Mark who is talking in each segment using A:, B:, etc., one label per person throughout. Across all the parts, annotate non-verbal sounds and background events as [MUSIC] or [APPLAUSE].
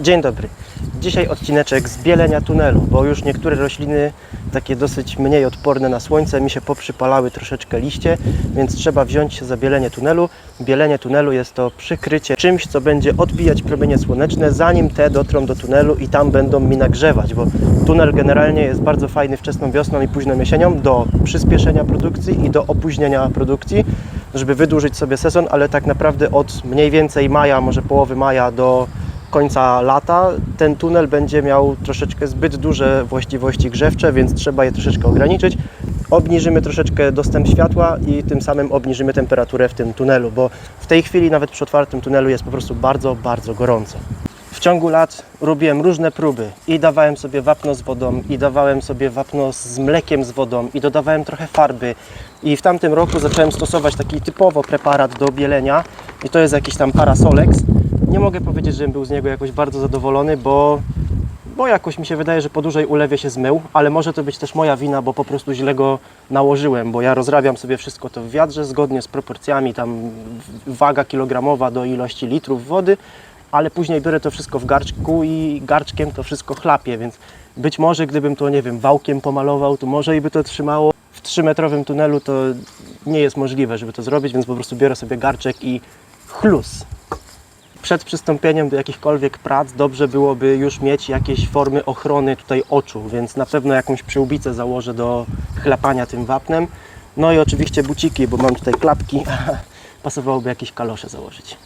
A: Dzień dobry. Dzisiaj odcineczek z bielenia tunelu, bo już niektóre rośliny, takie dosyć mniej odporne na słońce, mi się poprzypalały troszeczkę liście, więc trzeba wziąć się za bielenie tunelu. Bielenie tunelu jest to przykrycie czymś, co będzie odbijać promienie słoneczne, zanim te dotrą do tunelu i tam będą mi nagrzewać, bo tunel generalnie jest bardzo fajny wczesną wiosną i późną jesienią do przyspieszenia produkcji i do opóźnienia produkcji, żeby wydłużyć sobie sezon, ale tak naprawdę od mniej więcej maja, może połowy maja do końca lata ten tunel będzie miał troszeczkę zbyt duże właściwości grzewcze, więc trzeba je troszeczkę ograniczyć. Obniżymy troszeczkę dostęp światła i tym samym obniżymy temperaturę w tym tunelu, bo w tej chwili nawet przy otwartym tunelu jest po prostu bardzo, bardzo gorąco. W ciągu lat robiłem różne próby i dawałem sobie wapno z wodą, i dawałem sobie wapno z mlekiem z wodą, i dodawałem trochę farby. I w tamtym roku zacząłem stosować taki typowo preparat do bielenia, i to jest jakiś tam Parasolex. Nie mogę powiedzieć, żebym był z niego jakoś bardzo zadowolony, bo, bo jakoś mi się wydaje, że po dużej ulewie się zmył, ale może to być też moja wina, bo po prostu źle go nałożyłem, bo ja rozrabiam sobie wszystko to w wiadrze zgodnie z proporcjami, tam waga kilogramowa do ilości litrów wody, ale później biorę to wszystko w garczku i garczkiem to wszystko chlapie, więc być może gdybym to, nie wiem, wałkiem pomalował, to może i by to trzymało. W 3-metrowym tunelu to nie jest możliwe, żeby to zrobić, więc po prostu biorę sobie garczek i chlus. Przed przystąpieniem do jakichkolwiek prac dobrze byłoby już mieć jakieś formy ochrony tutaj oczu, więc na pewno jakąś przyłbicę założę do chlapania tym wapnem. No i oczywiście buciki, bo mam tutaj klapki. [LAUGHS] Pasowałoby jakieś kalosze założyć.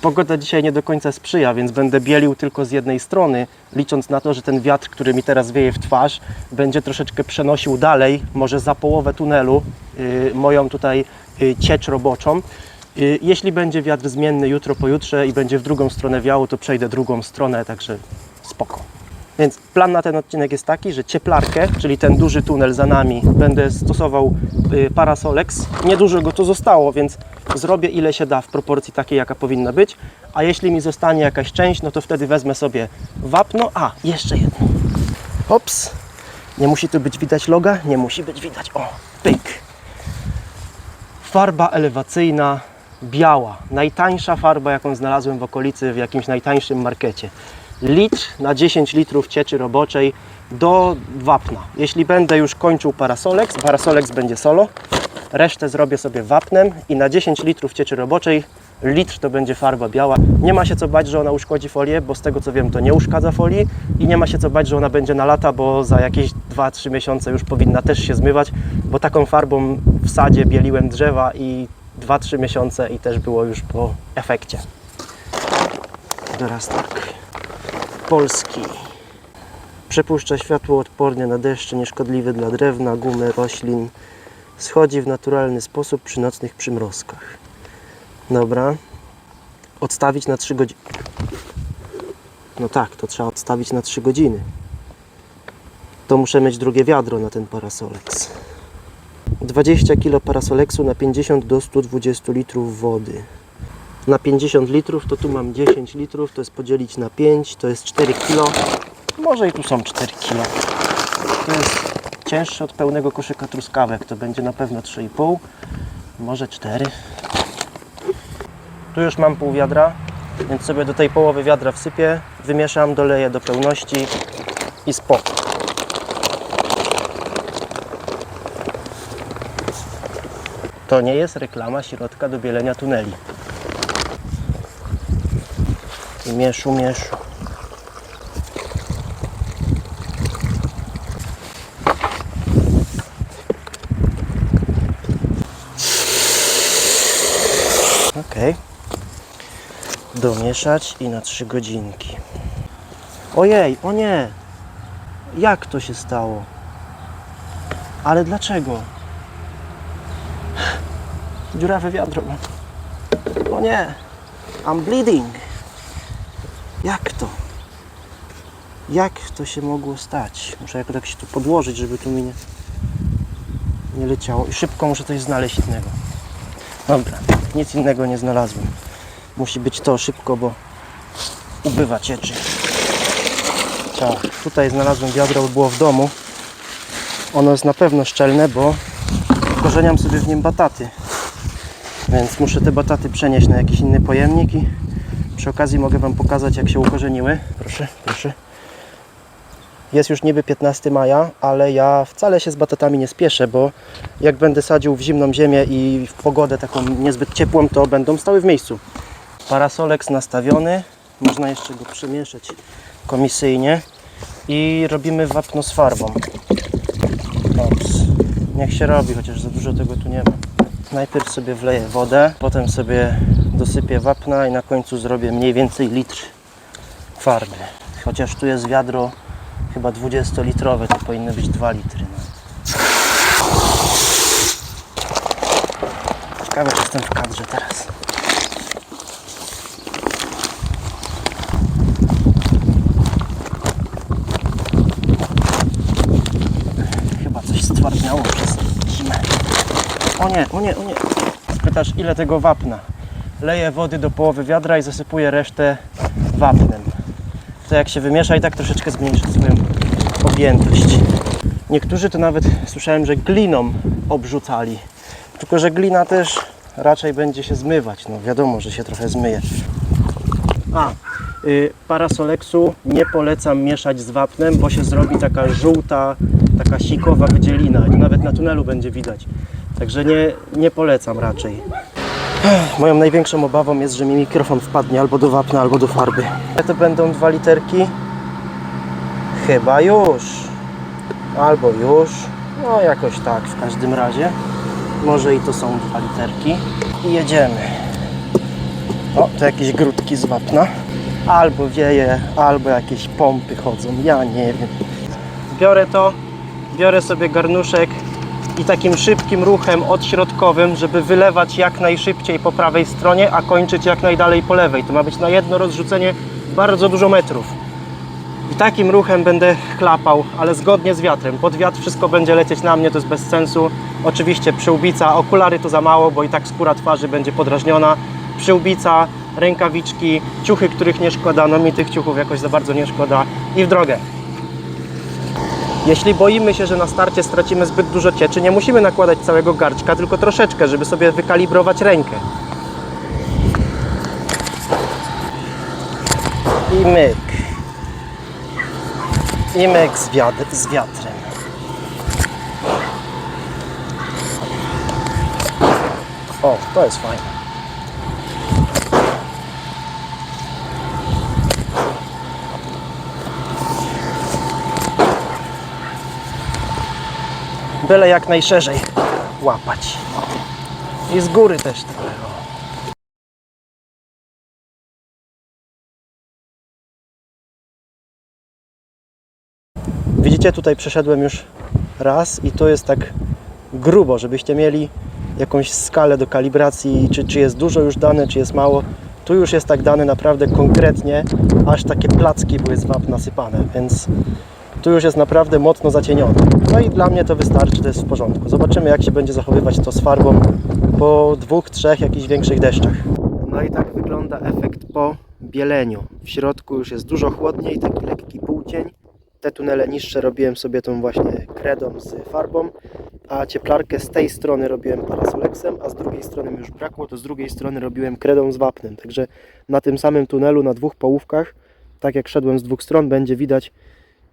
A: Pogoda dzisiaj nie do końca sprzyja, więc będę bielił tylko z jednej strony, licząc na to, że ten wiatr, który mi teraz wieje w twarz, będzie troszeczkę przenosił dalej, może za połowę tunelu, yy, moją tutaj yy, ciecz roboczą. Yy, jeśli będzie wiatr zmienny jutro, pojutrze i będzie w drugą stronę wiało, to przejdę drugą stronę, także spoko. Więc plan na ten odcinek jest taki, że cieplarkę, czyli ten duży tunel za nami, będę stosował y, Parasolex. Niedużo go tu zostało, więc zrobię ile się da w proporcji takiej, jaka powinna być. A jeśli mi zostanie jakaś część, no to wtedy wezmę sobie wapno. A, jeszcze jedno. Hops. Nie musi tu być widać loga? Nie musi być widać. O, pyk. Farba elewacyjna biała. Najtańsza farba, jaką znalazłem w okolicy w jakimś najtańszym markecie. Litr na 10 litrów cieczy roboczej do wapna. Jeśli będę już kończył Parasolex, Parasolex będzie solo, resztę zrobię sobie wapnem i na 10 litrów cieczy roboczej litr to będzie farba biała. Nie ma się co bać, że ona uszkodzi folię, bo z tego co wiem to nie uszkadza folii i nie ma się co bać, że ona będzie na lata, bo za jakieś 2-3 miesiące już powinna też się zmywać, bo taką farbą w sadzie bieliłem drzewa i 2-3 miesiące i też było już po efekcie. Teraz tak. Polski. Przepuszcza światło odpornie na deszcze, nieszkodliwy dla drewna, gumy, roślin. Schodzi w naturalny sposób przy nocnych przymrozkach. Dobra. Odstawić na 3 godziny. No tak, to trzeba odstawić na 3 godziny. To muszę mieć drugie wiadro na ten parasolex. 20 kg parasoleksu na 50 do 120 litrów wody. Na 50 litrów to tu mam 10 litrów, to jest podzielić na 5, to jest 4 kg. Może i tu są 4 kg. To jest cięższe od pełnego koszyka truskawek, to będzie na pewno 3,5, może 4. Tu już mam pół wiadra, więc sobie do tej połowy wiadra wsypię, wymieszam, doleję do pełności i spoko. To nie jest reklama środka do bielenia tuneli. I mieszu, mieszu. Ok. Domieszać i na 3 godzinki. Ojej, o nie! Jak to się stało? Ale dlaczego? Dziurawe wiadro. O nie! I'm bleeding. Jak to? Jak to się mogło stać? Muszę jakoś tak się tu podłożyć, żeby tu mi nie, nie leciało. I szybko muszę coś znaleźć innego. Dobra, nic innego nie znalazłem. Musi być to szybko, bo ubywa cieczy. Tak, tutaj znalazłem wiadro, było w domu. Ono jest na pewno szczelne, bo korzeniam sobie w nim bataty. Więc muszę te bataty przenieść na jakiś inny pojemnik i Przy okazji mogę Wam pokazać, jak się ukorzeniły. Proszę, proszę. Jest już niby 15 maja, ale ja wcale się z batatami nie spieszę, bo jak będę sadził w zimną ziemię i w pogodę taką niezbyt ciepłą, to będą stały w miejscu. Parasolek nastawiony, można jeszcze go przemieszać komisyjnie i robimy wapno z farbą. Ops. Niech się robi, chociaż za dużo tego tu nie ma. Najpierw sobie wleję wodę, potem sobie dosypię wapna i na końcu zrobię mniej więcej litr farby. Chociaż tu jest wiadro chyba 20-litrowe, to powinny być 2 litry. Ciekawe, czy jestem w kadrze teraz. Chyba coś stwardniało przez. O nie, o nie, o nie. Pytasz, ile tego wapna? Leję wody do połowy wiadra i zasypuję resztę wapnem. To jak się wymiesza i tak troszeczkę zmniejsza swoją objętość. Niektórzy to nawet słyszałem, że gliną obrzucali. Tylko, że glina też raczej będzie się zmywać. No wiadomo, że się trochę zmyje. A, y, parasoleksu nie polecam mieszać z wapnem, bo się zrobi taka żółta, taka sikowa wydzielina. Nawet na tunelu będzie widać. Także nie, nie polecam raczej. Moją największą obawą jest, że mi mikrofon wpadnie albo do wapna, albo do farby. To będą dwa literki? Chyba już. Albo już. No jakoś tak w każdym razie. Może i to są dwa literki. I jedziemy. O, to jakieś grudki z wapna. Albo wieje, albo jakieś pompy chodzą. Ja nie wiem. Biorę to, biorę sobie garnuszek i takim szybkim ruchem odśrodkowym, żeby wylewać jak najszybciej po prawej stronie, a kończyć jak najdalej po lewej. To ma być na jedno rozrzucenie bardzo dużo metrów. I takim ruchem będę chlapał, ale zgodnie z wiatrem. Pod wiatr wszystko będzie lecieć na mnie, to jest bez sensu. Oczywiście przyłbica, okulary to za mało, bo i tak skóra twarzy będzie podrażniona. Przyłbica, rękawiczki, ciuchy, których nie szkoda, no mi tych ciuchów jakoś za bardzo nie szkoda i w drogę. Jeśli boimy się, że na starcie stracimy zbyt dużo cieczy, nie musimy nakładać całego garczka, tylko troszeczkę, żeby sobie wykalibrować rękę. I myk. I myk z, wiad- z wiatrem. O, to jest fajne. Byle jak najszerzej łapać. I z góry też trochę. o. Widzicie, tutaj przeszedłem już raz i to jest tak grubo, żebyście mieli jakąś skalę do kalibracji, czy, czy jest dużo już dane, czy jest mało. Tu już jest tak dane naprawdę konkretnie, aż takie placki były z wap nasypane, więc tu już jest naprawdę mocno zacienione. No i dla mnie to wystarczy, to jest w porządku. Zobaczymy jak się będzie zachowywać to z farbą po dwóch, trzech jakichś większych deszczach. No i tak wygląda efekt po bieleniu. W środku już jest dużo chłodniej, taki lekki półcień. Te tunele niższe robiłem sobie tą właśnie kredą z farbą, a cieplarkę z tej strony robiłem parasoleksem, a z drugiej strony mi już brakło, to z drugiej strony robiłem kredą z wapnem. Także na tym samym tunelu, na dwóch połówkach, tak jak szedłem z dwóch stron, będzie widać,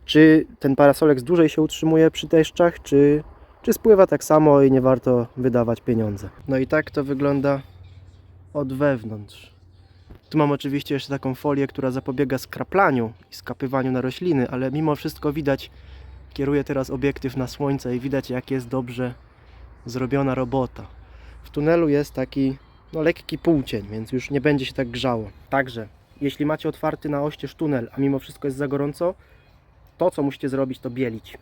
A: czy ten parasolek dłużej się utrzymuje przy deszczach, czy, czy spływa tak samo i nie warto wydawać pieniądze. No i tak to wygląda od wewnątrz. Tu mam oczywiście jeszcze taką folię, która zapobiega skraplaniu i skapywaniu na rośliny, ale mimo wszystko widać, kieruję teraz obiektyw na słońce i widać jak jest dobrze zrobiona robota. W tunelu jest taki no, lekki półcień, więc już nie będzie się tak grzało. Także, jeśli macie otwarty na oścież tunel, a mimo wszystko jest za gorąco, to co musicie zrobić to bielić.